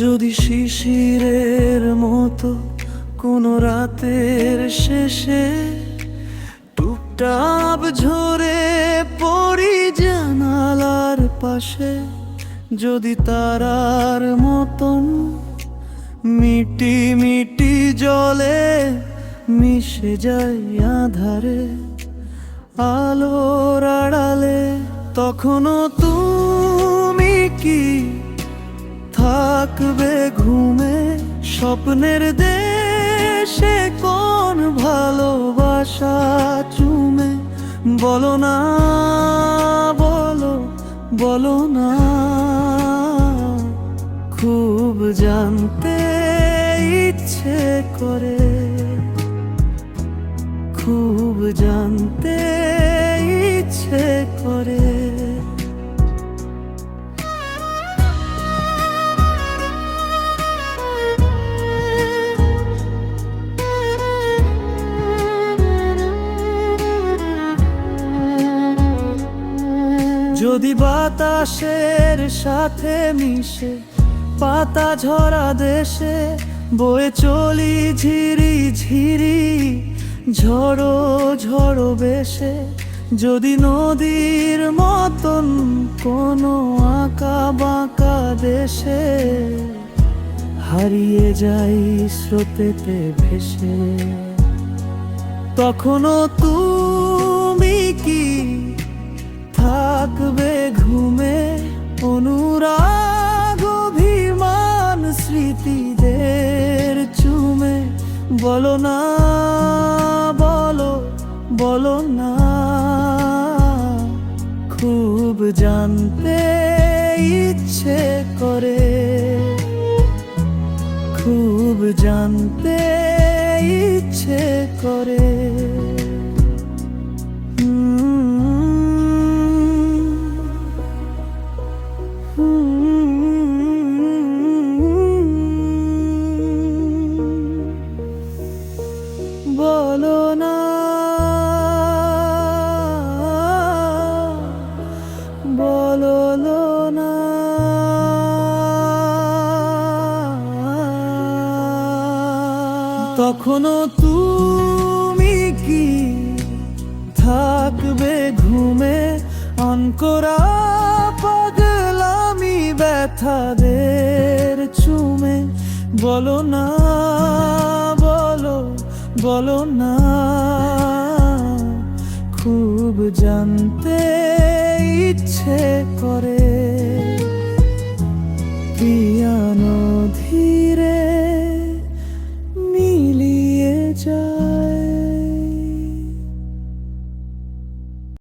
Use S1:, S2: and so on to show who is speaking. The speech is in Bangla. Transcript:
S1: যদি শিশিরের মতো কোনো রাতের শেষে টুপটাপ ঝরে পড়ি জানালার পাশে, যদি তারার মতন মিটি মিটি জলে মিশে যায় আধারে, আলোর আড়ালে তখনও তুমি কি থাকবে ঘুমে স্বপ্নের দেশে কোন ভালোবাসা চুমে? বলো না, বলো বলো না। খুব জানতে ইচ্ছে করে। খুব জানতে যদি বাতাসের সাথে মিশে, পাতা ঝরা দেশে বয়ে চলি ঝিরি ঝিরি, ঝড়ো ঝড়ো বেশে। যদি নদীর মতন কোনো আঁকা বাঁকা দেশে হারিয়ে যাই স্রোতেতে ভেসে, তখনও তুমি বলো না বলো বলো না। খুব জানতে ইচ্ছে করে খুব জানতে ইচ্ছে করে। তখনও তুমি কি থাকবে ঘুমে? অনকরা পাগলামি ব্যথাদের চুমে। বলো না, বলো বলো না। খুব জানতে ইচ্ছে করে